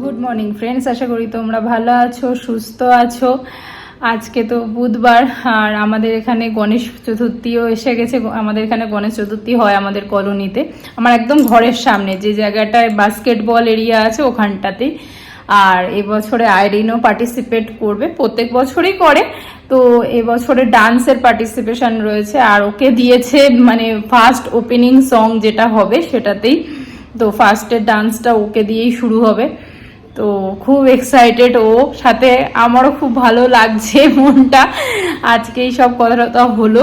Good morning friends আশা করি তোমরা ভালো আছো, সুস্থ আছো। আজকে তো বুধবার, আর আমাদের এখানে গণেশ চতুর্থীও এসে গেছে। আমাদের এখানে গণেশ চতুর্থী হয় আমাদের কলোনিতে। আমার একদম ঘরের সামনে, যে জায়গাটায় বাস্কেটবল এরিয়া আছে ওখানটাতেই আর এবছরে আইরিনও পার্টিসিপেট করবে, প্রত্যেক বছরই করে। তো এবছরে ডান্সের পার্টিসিপেশন রয়েছে, আর ওকে দিয়েছে মানে ফার্স্ট ওপেনিং সং যেটা হবে, সেটাতেই তো ফার্স্টের ডান্সটা ওকে দিয়েই শুরু হবে। তো খুব এক্সাইটেড ও। সাথে আমারও খুব ভালো লাগছে মনটা। আজকে এই সব কথাটা হলো।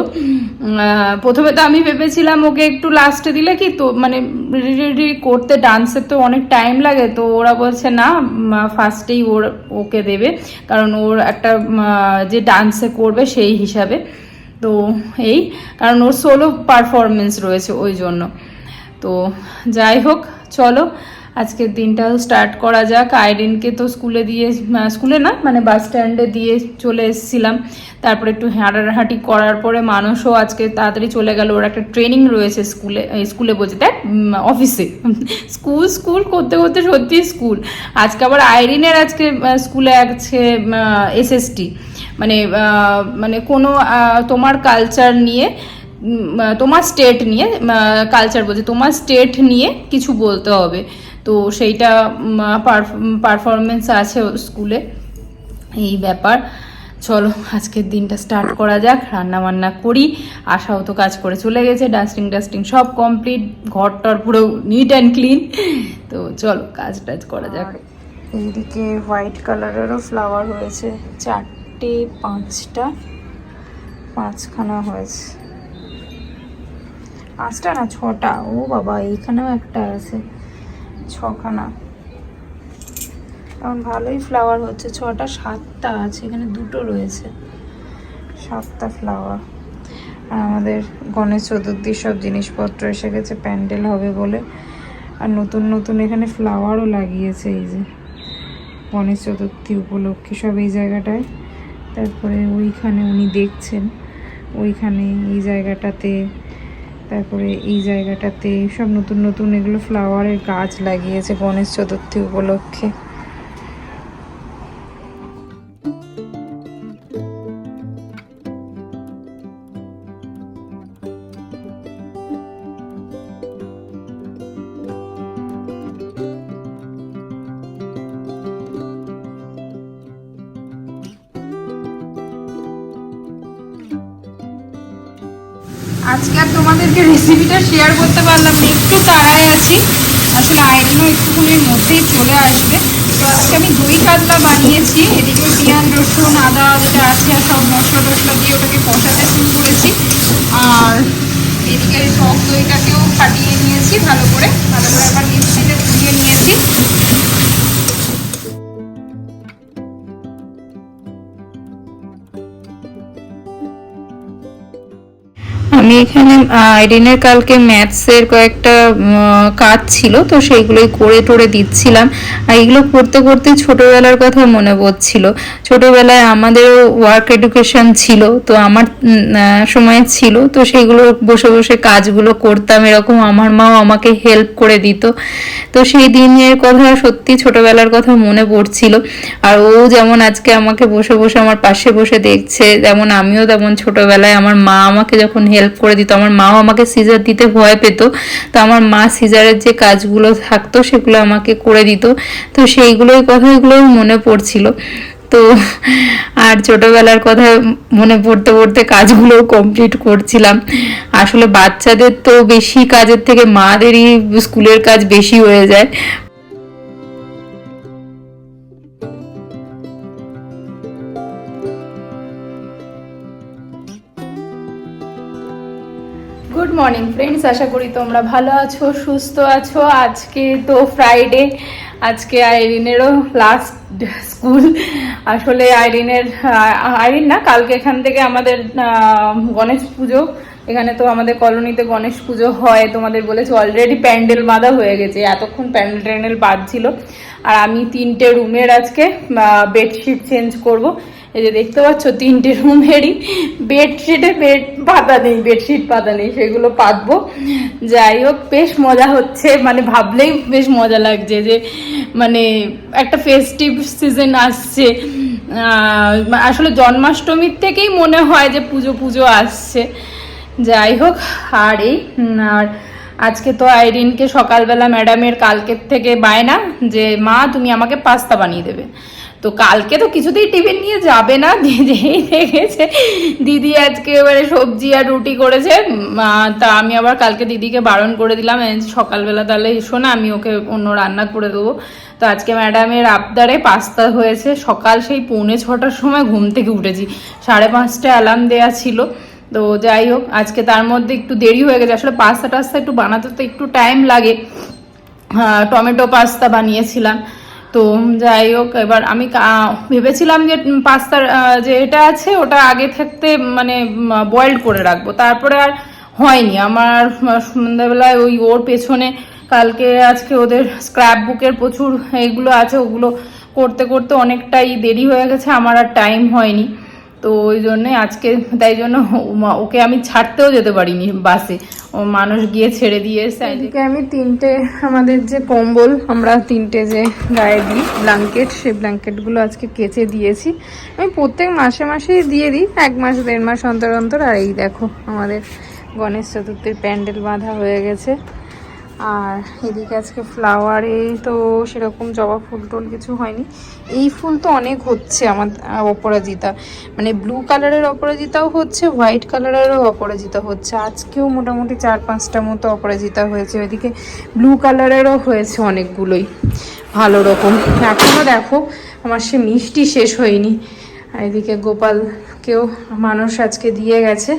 প্রথমে তো আমি ভেবেছিলাম ওকে একটু লাস্টে দিলে কি তো মানে রেডি করতে ডান্সের তো অনেক টাইম লাগে। তো ওরা বলছে, না ফার্স্টেই ওর, ওকে দেবে। কারণ ওর একটা যে ডান্সে করবে সেই হিসাবে। তো এই, কারণ ওর সোলো পারফরমেন্স রয়েছে ওই জন্য। তো যাই হোক, চলো, আজকের দিনটাও স্টার্ট করা যাক। আইরিনকে তো স্কুলে দিয়ে স্কুলে না মানে বাস স্ট্যান্ডে দিয়ে চলে এসেছিলাম। তারপরে একটু হাঁটাহাঁটি করার পরে মানুষও আজকে তাড়াতাড়ি চলে গেল। ওর একটা ট্রেনিং রয়েছে স্কুলে স্কুলে বলছে, দেখ অফিসে স্কুল স্কুল করতে করতে সত্যি স্কুল। আজকে আবার আইরিনের আজকে স্কুলে আছে এসএসটি মানে মানে কোনো তোমার কালচার নিয়ে তোমার স্টেট নিয়ে কালচার বলছে, তোমার স্টেট নিয়ে কিছু বলতে হবে। তো সেইটা পারফরমেন্স আছে স্কুলে এই ব্যাপার। চলো, আজকের দিনটা স্টার্ট করা যাক রান্না বান্না করি, আশাও তো কাজ করে চলে গেছে ডাস্টিং ডাস্টিং সব কমপ্লিট ঘরটার পুরো নিট অ্যান্ড ক্লিন তো চলো, কাজ টাজ করা যাক। এইদিকে হোয়াইট কালারেরও ফ্লাওয়ার হয়েছে, চারটে পাঁচটা, পাঁচখানা হয়েছে। পাঁচটা না ছটা? ও বাবা, এইখানেও একটা আছে। ছখানা। এখন ভালোই ফ্লাওয়ার হচ্ছে। ছটা, সাতটা আছে। এখানে দুটো রয়েছে। সাতটা ফ্লাওয়ার আর আমাদের গণেশ চতুর্থীর সব জিনিসপত্র এসে গেছে। প্যান্ডেল হবে বলে। আর নতুন নতুন এখানে ফ্লাওয়ারও লাগিয়েছে এই যে। গণেশ চতুর্থী উপলক্ষে সব এই জায়গাটায়। তারপরে ওইখানে উনি দেখছেন। ওইখানে এই জায়গাটাতে তারপরে এই জায়গাটাতে সব নতুন নতুন এগুলো ফ্লাওয়ারের গাছ লাগিয়েছে গণেশ চতুর্থী উপলক্ষে। আজকে আর তোমাদেরকে রেসিপিটা শেয়ার করতে পারলাম না, একটু তাড়ায় আছি। আসলে আইরিনও একটুখানির মধ্যেই চলে আসবে। তো আজকে আমি দই কাতলা বানিয়েছি, এদিকে পেঁয়াজ, রসুন, আদা, যেটা আছে, আর সব মশলা টশলা দিয়ে ওটাকে কষাতে শুরু করেছি। আর এদিকে টক দইটাকেও ফাটিয়ে নিয়েছি, ভালো করে। ভালো করে আবার মিক্সিতে ধুয়ে নিয়েছি। আমি এখানে আইরিনের কালকে ম্যাথসের কয়েকটা কাজ ছিল, তো সেইগুলোই করে টোরে দিচ্ছিলাম। আর এগুলো করতে করতে ছোটোবেলার কথা মনে পড়ছিল। ছোটোবেলায় আমাদেরও ওয়ার্ক এডুকেশন ছিল, তো আমার সময় ছিল, তো সেইগুলো বসে বসে কাজগুলো করতাম, এরকম আমার মাও আমাকে হেল্প করে দিত। তো সেই দিনের কথা সত্যি ছোটোবেলার কথা মনে পড়ছিল। আর ও যেমন আজকে আমাকে বসে বসে আমার পাশে বসে দেখছে, যেমন আমিও তেমন ছোটোবেলায় আমার মা আমাকে যখন হেল্প করে দিত। আমার মাও আমাকে সিজার দিতে ভয় পেত। তো আমার মা সিজারের যে কাজগুলো থাকতো সেগুলো আমাকে করে দিত। তো সেইগুলোই কথাগুলোই মনে পড়ছিল। তো আর ছোটোবেলার কথা মনে পড়তে পড়তে কাজগুলো কমপ্লিট করছিলাম। আসলে বাচ্চাদের তো বেশি কাজের থেকে মাদেরই স্কুলের কাজ বেশি হয়ে যায়। মর্নিং ফ্রেন্ডস আশা করি তোমরা ভালো আছো, সুস্থ আছো। আজকে তো ফ্রাইডে আজকে আইরিনেরও লাস্ট স্কুল আসলে আইরিনের আইরিন না, কালকে এখান থেকে আমাদের গণেশ পুজো। এখানে তো আমাদের কলোনিতে গণেশ পুজো হয়। তোমাদের বলেছি অলরেডি প্যান্ডেল বাঁধা হয়ে গেছে। এতক্ষণ প্যান্ডেল ট্যান্ডেল বাঁধছিল। আর আমি তিনটে রুমের আজকে বেডশিট চেঞ্জ করব। এই যে দেখতে পাচ্ছ তিনটে রুমেরই বেডশিটে বেড পাতা নেই বেডশিট পাতা নেই, সেগুলো পাতবো। যাই হোক, বেশ মজা হচ্ছে। মানে ভাবলেই বেশ মজা লাগছে যে মানে একটা ফেস্টিভ সিজন আসছে। আসলে জন্মাষ্টমীর থেকেই মনে হয় যে পুজো পুজো আসছে। যাই হোক, আর এই আর আজকে তো আইরিনকে সকালবেলা ম্যাডামের কালকের থেকে বায়না যে, মা, তুমি আমাকে পাস্তা বানিয়ে দেবে। তো কালকে তো কিছুতেই টিফিন নিয়ে যাবে না, যেই দেখেছে দিদি আজকে এবারে সবজি আর রুটি করেছে তা আমি আবার কালকে দিদিকে বারণ করে দিলাম সকালবেলা তাহলে এসো না, আমি ওকে অন্য রান্না করে দেবো। তো আজকে ম্যাডামের আবদারে পাস্তা হয়েছে, সকাল সেই পৌনে ছটার সময় ঘুম থেকে উঠেছি, সাড়ে পাঁচটা অ্যালার্ম দেওয়া ছিল। তো যাই হোক, আজকে তার মধ্যে একটু দেরি হয়ে গেছে, আসলে পাস্তা টাস্তা একটু বানাতে তো একটু টাইম লাগে। টমেটো পাস্তা বানিয়েছিলাম। তো যাই হোক, এবার আমি ভেবেছিলাম যে পাস্তার যে এটা আছে, ওটা আগে থাকতে মানে বয়েলড করে রাখব। তারপরে আর হয়নি। আমার সন্ধ্যাবেলায় ওই ওর পেছনে, কালকে আজকে ওদের স্ক্র্যাপ বুকের প্রচুর এগুলো আছে, ওগুলো করতে করতে অনেকটাই দেরি হয়ে গেছে, আমার আর টাইম হয়নি। তো ওই জন্যে আজকে, তাই জন্য ওকে আমি ছাড়তেও যেতে পারিনি বাসে। ও মানুষ গিয়ে ছেড়ে দিয়ে এসে আমি তিনটে, আমাদের যে কম্বল, আমরা তিনটে যে গায়ে দিই ব্ল্যাঙ্কেট সেই ব্ল্যাঙ্কেটগুলো আজকে কেচে দিয়েছি। আমি প্রত্যেক মাসে মাসেই দিয়ে দিই, এক মাস, দেড় মাস অন্তর অন্তর। আর এই দেখো, আমাদের গণেশ চতুর্থীর প্যান্ডেল বাঁধা হয়ে গেছে। আর এদিকে আজকে ফ্লাওয়ারে তো সেরকম জবা ফুল টুল কিছু হয়নি। এই ফুল তো অনেক হচ্ছে আমার অপরাজিতা। মানে ব্লু কালারের অপরাজিতাও হচ্ছে হোয়াইট কালারেরও অপরাজিতা হচ্ছে। আজকেও মোটামুটি চার পাঁচটা মতো অপরাজিতা হয়েছে। ওইদিকে ব্লু কালারেরও হয়েছে অনেকগুলোই। ভালো রকম। এখনও দেখো, আমার সে মিষ্টি শেষ হয়নি। এদিকে গোপালকেও মানুষ আজকে দিয়ে গেছে।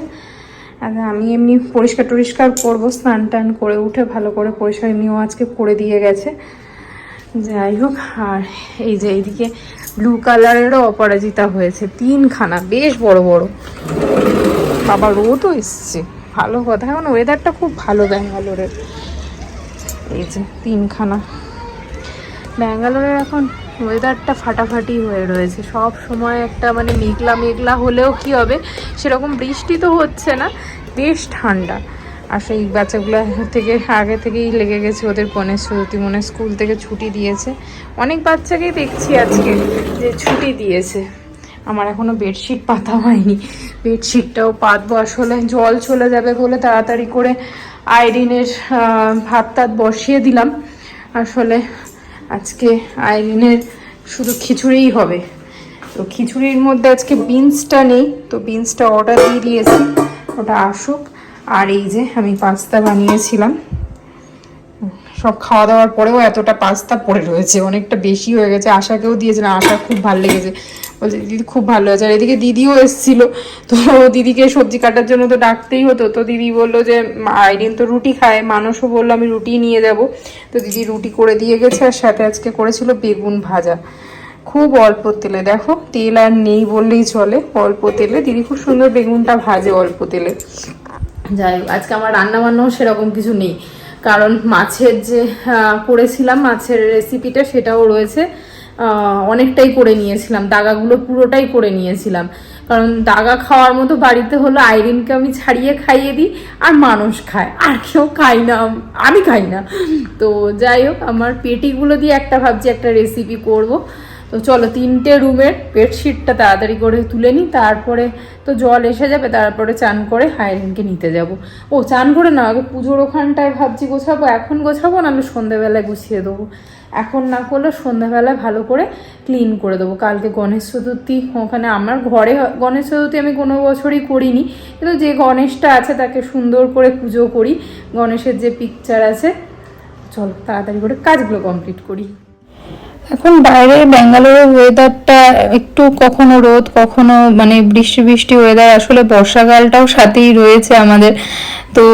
আর আমি এমনি পরিষ্কার টরিষ্কার করব, স্নান টান করে উঠে ভালো করে পরিষ্কার, এমনিও আজকে করে দিয়ে গেছে। যাই হোক, আর এই যে এইদিকে ব্লু কালারেরও অপরাজিতা হয়েছে, তিনখানা, বেশ বড় বড়। বাবা, রোদও এসছে, ভালো কথা। এখন ওয়েদারটা খুব ভালো ব্যাঙ্গালোরের। এই যে তিনখানা। ব্যাঙ্গালোরের এখন ওয়েদারটা ফাটাফাটি হয়ে রয়েছে। সব সময় একটা মানে মেঘলা মেঘলা হলেও কি হবে? সেরকম বৃষ্টি তো হচ্ছে না, বেশ ঠান্ডা। আর সেই বাচ্চাগুলো থেকে আগে থেকেই লেগে গেছে, ওদের গণেশ চতুর্থী মনে স্কুল থেকে ছুটি দিয়েছে। অনেক বাচ্চাকেই দেখছি আজকে যে ছুটি দিয়েছে। আমার এখনও বেডশিট পাতা হয়নি। বেডশিটটাও পাতবো আসলে জল চলে যাবে বলে তাড়াতাড়ি করে আইরিনের ভাত টাত বসিয়ে দিলাম। আসলে আজকে আইরিনের শুধু খিচুড়িই হবে। তো খিচুড়ির মধ্যে আজকে বিনসটা নেই, তো বিনসটা অর্ডার দিয়ে দিয়েছি। ওটা আসুক। আর এই যে আমি পাস্তা বানিয়েছিলাম। সব খাওয়া দাওয়ার পরেও এতটা পাস্তা পড়ে রয়েছে অনেকটা বেশি হয়ে গেছে আশাকেও দিয়েছিলাম আশা খুব ভালো লেগেছে। বলছে দিদি খুব ভালো হয়েছে আর এদিকে দিদিও এসেছিল তো দিদিকে সবজি কাটার জন্য তো ডাকতেই হতো তো দিদি বলল যে আইরিন তো রুটি খায়। মানুষও বলল আমি রুটি নিয়ে যাব। তো দিদি রুটি করে দিয়ে গেছে আর সাথে আজকে করেছিল বেগুন ভাজা। খুব অল্প তেলে দেখো তেল আর নেই বললেই চলে অল্প তেলে। দিদি খুব সুন্দর বেগুনটা ভাজে অল্প তেলে। যাই হোক, আজকে আমার রান্না বান্নাও সেরকম কিছু নেই। কারণ মাছের যে করেছিলাম, মাছের রেসিপিটা সেটাও রয়েছে। অনেকটাই করে নিয়েছিলাম, দাগাগুলো পুরোটাই করে নিয়েছিলাম। কারণ দাগা খাওয়ার মতো বাড়িতে হলো আইরিনকে আমি ছাড়িয়ে খাইয়ে দিই, আর মানুষ খায়, আর কেউ খাই না, আমি খাই না। তো যাই হোক, আমার পেটিগুলো দিয়ে একটা ভাবছি একটা রেসিপি করব। তো চলো তিনটে রুমের বেডশিটটা তাড়াতাড়ি করে তুলে নিই, তারপরে তো জল এসে যাবে, তারপরে চান করে হাইরিনকে নিতে যাব। ও, চান করে না আগে পুজোর ওখানটায় ভাবছি গোছাবো, এখন গোছাবো না আমি সন্ধ্যেবেলায় গুছিয়ে দেবো। এখন না করলে সন্ধ্যাবেলায় ভালো করে ক্লিন করে দেবো। কালকে গণেশ চতুর্থী, ওখানে আমার ঘরে, গণেশ চতুর্থী আমি কোনো বছরই করিনি, কিন্তু যে গণেশটা আছে তাকে সুন্দর করে পুজো করি। গণেশের যে পিকচার আছে, চলো তাড়াতাড়ি করে কাজগুলো কমপ্লিট করি। এখন বাইরে ব্যাঙ্গালোরের ওয়েদারটা একটু কখনো রোদ, কখনো মানে বৃষ্টি বৃষ্টি ওয়েদার আসলে বর্ষাকালটাও সাথেই রয়েছে আমাদের। তো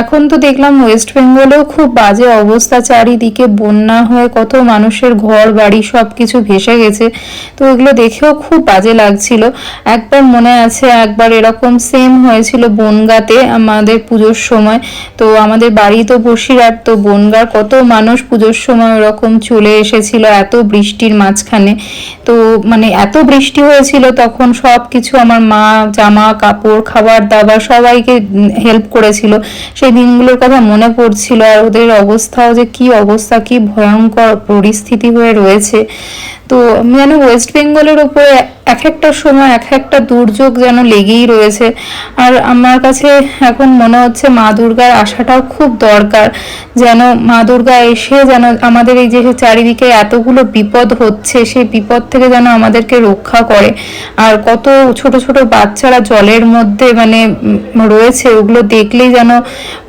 এখন তো দেখলাম ওয়েস্ট বেঙ্গলেও খুব বাজে অবস্থা, চারিদিকে বন্যা হয়ে কত মানুষের ঘর, বাড়ি সব কিছু ভেসে গেছে। তো এগুলো দেখেও খুব বাজে লাগছিল। একবার মনে আছে, একবার এরকম সেম হয়েছিল বনগাতে আমাদের পুজোর সময়। তো আমাদের বাড়ি তো বসিরহাট, তো বনগার কত মানুষ পুজোর সময় ওরকম চলে এসেছে। হয়েছিল, এত বৃষ্টির মাঝখানে। তো মানে এত বৃষ্টি হয়েছিল তখন সব কিছু আমার মা, জামা, কাপড়, খাবার দাবার সবাইকে হেল্প করেছিল। সেই দিনগুলোর কথা মনে পড়ছিল আর ওদের অবস্থাও যে কি অবস্থা, কি ভয়ঙ্কর পরিস্থিতি হয়ে রয়েছে। তো যেন ওয়েস্ট বেঙ্গলের উপরে এক একটা সময়, এক একটা দুর্যোগ যেন লেগেই রয়েছে। আর আমার কাছে এখন মনে হচ্ছে মা দুর্গার আসাটাও খুব দরকার। যেন মা দুর্গা এসে যেন আমাদের এই যে চারিদিকে এতগুলো বিপদ হচ্ছে, সেই বিপদ থেকে যেন আমাদেরকে রক্ষা করে। আর কত ছোট ছোট বাচ্চারা জলের মধ্যে মানে রয়েছে, ওগুলো দেখলেই যেন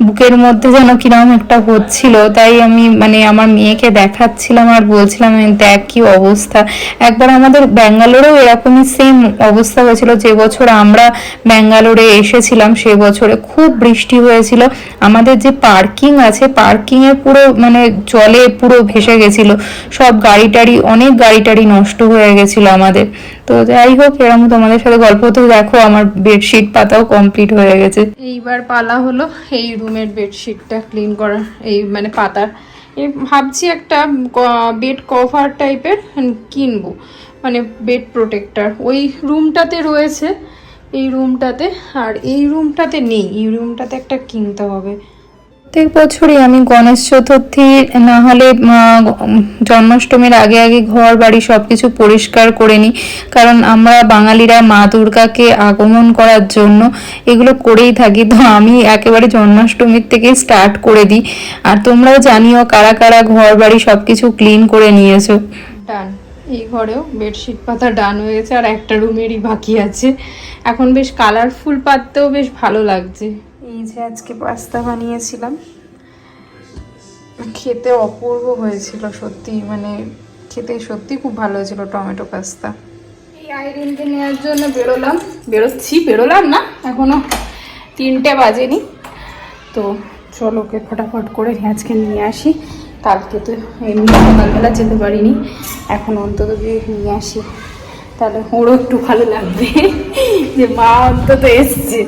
বুকের মধ্যে যেন কীরকম একটা হচ্ছিল। তাই আমি মানে আমার মেয়েকে দেখাচ্ছিলাম আর বলছিলাম, দেখ কি অবস্থা। একবার আমাদের ব্যাঙ্গালোরেও এরকমই সেম অবস্থা হয়েছিল। যে বছর আমরা ব্যাঙ্গালোরে এসেছিলাম, সে বছরে খুব বৃষ্টি হয়েছিল। আমাদের যে পার্কিং আছে, পার্কিংয়ে পুরো মানে জলে পুরো ভেসে গেছিল। সব গাড়ি টাড়ি অনেক গাড়ি টাড়ি নষ্ট হয়ে গেছিল আমাদের। তো যাই হোক, এরকম তোমাদের সাথে গল্প তো দেখো, আমার বেডশিট পাতাও কমপ্লিট হয়ে গেছে। এইবার পালা হলো এই রুমের বেডশিটটা ক্লিন করার, এই মানে পাতার। ভাবছি একটা বেড কভার টাইপের কিনবো মানে বেড প্রোটেক্টার ওই রুমটাতে রয়েছে, এই রুমটাতে, আর এই রুমটাতে নেই, এই রুমটাতে একটা কিনতে হবে। প্রত্যেক বছরই আমি গণেশ চতুর্থী না হলে জন্মাষ্টমীর আগে আগে ঘর, বাড়ি সব কিছু পরিষ্কার করে নিই। কারণ আমরা বাঙালিরা মা দুর্গাকে আগমন করার জন্য এগুলো করেই থাকি। তো আমি একেবারে জন্মাষ্টমীর থেকে স্টার্ট করে দিই। আর তোমরাও জানিও কারা কারা ঘর, বাড়ি সব কিছু ক্লিন করে নিয়েছো। ডান। এই ঘরেও বেডশিট পাতা ডান হয়েছে আর একটা রুমেরই বাকি আছে। এখন বেশ কালারফুল পাততেও বেশ ভালো লাগছে। এই যে আজকে পাস্তা বানিয়েছিলাম, খেতে অপূর্ব হয়েছিল সত্যি মানে খেতে সত্যি খুব ভালো হয়েছিল টমেটো পাস্তা এই আইরিনকে নেওয়ার জন্য বেরোলাম, বেরোচ্ছি, বেরোলাম না, এখনও তিনটে বাজেনি। তো চলো ওকে ফটাফট করে আজকে নিয়ে আসি, কালকে তো এমনি সকালবেলা যেতে পারিনি, এখন অন্তত গিয়ে নিয়ে আসি। তাহলে ওরও একটু ভালো লাগবে যে মা অন্তত এসছে।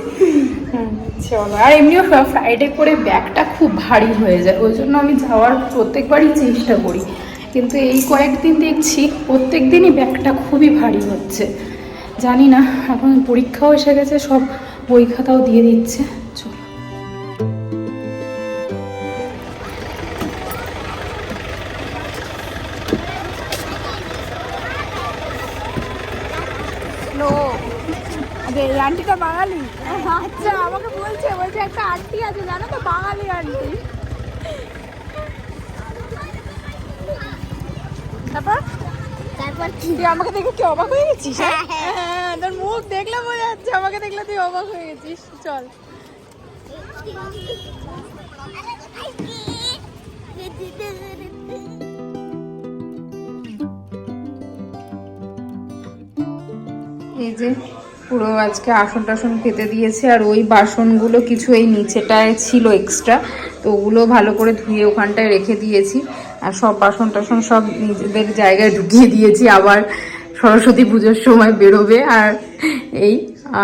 চলো আর এমনিও ফ্রাইডে করে ব্যাগটা খুব ভারী হয়ে যায় ওই জন্য আমি যাওয়ার প্রত্যেকবারই চেষ্টা করি। কিন্তু এই কয়েকদিন দেখছি প্রত্যেক দিনই ব্যাগটা খুবই ভারী হচ্ছে। জানি না এখন পরীক্ষাও এসে গেছে সব বই খাতাও দিয়ে দিচ্ছে। চলো। আন্টিটা বাঙালি? আচ্ছা আমাকে একটা আন্টি আছে জানো তো? বাঙালি আন্টি। তারপর? তারপর তুই আমাকে দেখে কি অবাক হয়ে গেছিস হ্যাঁ? হ্যাঁ তোর মুখ দেখলে বোঝা যাচ্ছে আমাকে দেখলে তুই অবাক হয়ে গেছিস। চল। এই যে পুরো আজকে আসন টাসন পেতে দিয়েছে, আর ওই বাসনগুলো কিছু এই নিচেটায় ছিল এক্সট্রা তো ওগুলো ভালো করে ধুয়ে ওখানটায় রেখে দিয়েছি। আর সব বাসন টাসন সব নিজেদের জায়গায় ঢুকিয়ে দিয়েছি, আবার সরস্বতী পুজোর সময় বেরোবে আর এই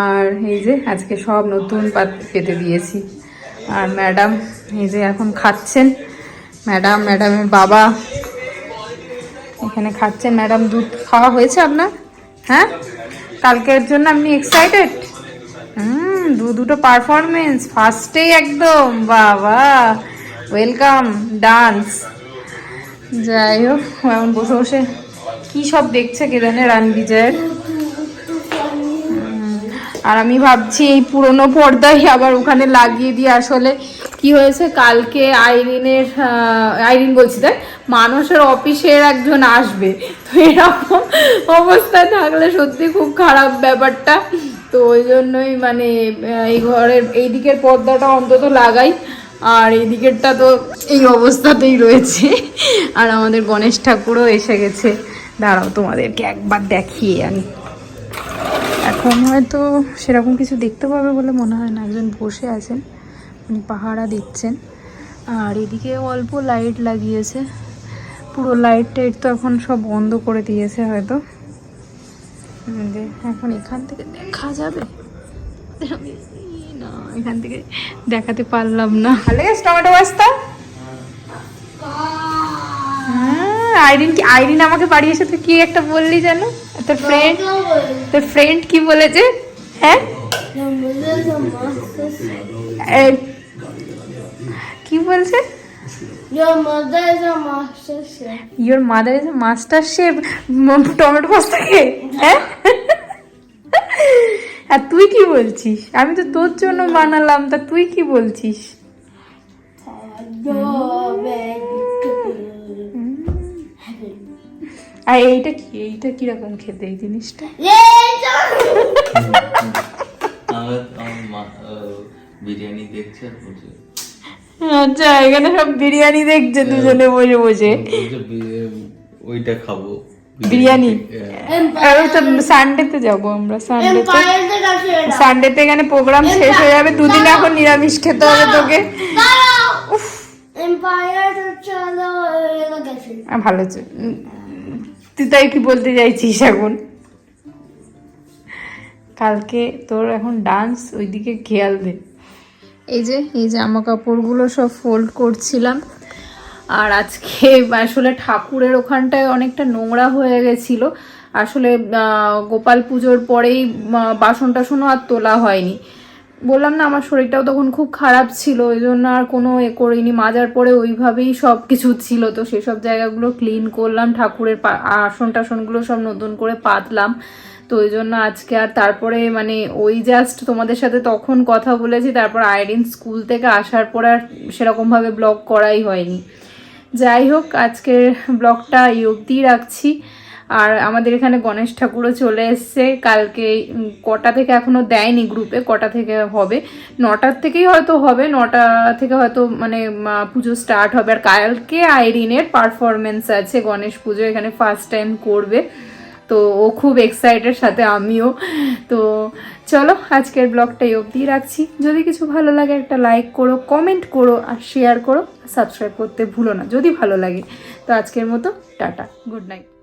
আর এই যে আজকে সব নতুন পাত পেতে দিয়েছি। আর ম্যাডাম এই যে এখন খাচ্ছেন। ম্যাডাম, ম্যাডামের বাবা এখানে খাচ্ছেন। ম্যাডাম দুধ খাওয়া হয়েছে আপনার? হ্যাঁ? কালকের জন্য আপনি এক্সাইটেড হুম, দু দুটো পারফরমেন্স ফার্স্টেই একদম, বাবা। ওয়েলকাম ডান্স যাই হোক, এখন বসে বসে কি সব দেখছে কে জানে রান বিজয়ের। আর আমি ভাবছি এই পুরনো পর্দাই আবার ওখানে লাগিয়ে দিয়ে আসলে কি হয়েছে? কালকে আইরিনের আইরিন বলছি তাই মানুষের অফিসের একজন আসবে। তো এরকম অবস্থায় থাকলে সত্যি খুব খারাপ ব্যাপারটা। তো ওই জন্যই মানে এই ঘরের, এই দিকের পর্দাটা অন্তত লাগাই। আর এই দিকেরটা তো এই অবস্থাতেই রয়েছে। আর আমাদের গণেশ ঠাকুরও এসে গেছে। দাঁড়াও, তোমাদেরকে একবার দেখিয়ে আমি এখন হয়তো সেরকম কিছু দেখতে পাবে বলে মনে হয় না, একজন বসে আছেন। উনি পাহারা দিচ্ছেন। আর এদিকে অল্প লাইট লাগিয়েছে। পুরো লাইট টাইট তো এখন সব বন্ধ করে দিয়েছে হয়তো। এখন এখান থেকে দেখা যাবে? না এখান থেকে দেখাতে পারলাম না। ভালো গেছে টমেটো বাস্তা হ্যাঁ আইরিন কি আইরিন আমাকে বাড়ি এসে তুই কি একটা বললি যেন? তোর ফ্রেন্ড তোর ফ্রেন্ড কি বলেছে? হ্যাঁ? কি বলছে? Your mother is a master chef. Your mother is master chef tomato পাস্তাকে হ্যাঁ? আর তুই কি বলছিস? আমি তো তোর জন্য বানালাম তা তুই কি বলছিস? Good. আর এইটা কি এইটা কীরকম খেতে এই জিনিসটা? বিরিয়ানি দেখছে আর বলছে আচ্ছা এখানে সব বিরিয়ানি দেখছে দুজনে বসে বসে। ওইটা খাব। বিরিয়ানি? হ্যাঁ। তো সানডেতে যাব আমরা সানডেতে. সানডেতে এখানে প্রোগ্রাম শেষ হয়ে যাবে দুদিন এখন নিরামিষ খেতে হবে তোকে। ভালো। তুই তাই কি বলতে চাইছিস এখন? কালকে তোর এখন ডান্স ওইদিকে খেয়াল দে। এই যে, এই জামা কাপড়গুলো সব ফোল্ড করছিলাম। আর আজকে আসলে ঠাকুরের ওখানটায় অনেকটা নোংরা হয়ে গেছিল। আসলে গোপাল পুজোর পরেই বাসন টাসনও আর তোলা হয়নি। বললাম না, আমার শরীরটাও তখন খুব খারাপ ছিল, ওই জন্য আর কোনো এ করিনি। মাজার পরে ওইভাবেই সব কিছু ছিল, তো সেসব জায়গাগুলো ক্লিন করলাম, ঠাকুরের আসন টাসনগুলো সব নতুন করে পাতলাম। তো ওই জন্য আজকে আর তারপরে মানে ওই জাস্ট তোমাদের সাথে তখন কথা বলেছি, তারপর আইরিন স্কুল থেকে আসার পর আর সেরকমভাবে ব্লগ করাই হয়নি। যাই হোক, আজকের ব্লগটা এই অবধিই রাখছি। আর আমাদের এখানে গণেশ ঠাকুরও চলে এসছে। কালকে কটা থেকে এখনও দেয়নি গ্রুপে কটা থেকে হবে? নটার থেকেই হয়তো হবে, নটা থেকে হয়তো মানে পুজো স্টার্ট হবে। আর কালকে আইরিনের পারফরমেন্স আছে, গণেশ পুজো এখানে ফার্স্ট টাইম করবে। তো ও খুব এক্সাইটেড সাথে আমিও। তো চলো, আজকের ব্লগটাই অবধি রাখছি। যদি কিছু ভালো লাগে, একটা লাইক করো কমেন্ট করো, আর শেয়ার করো সাবস্ক্রাইব করতে ভুলো না, যদি ভালো লাগে। তো আজকের মতো, টাটা গুড নাইট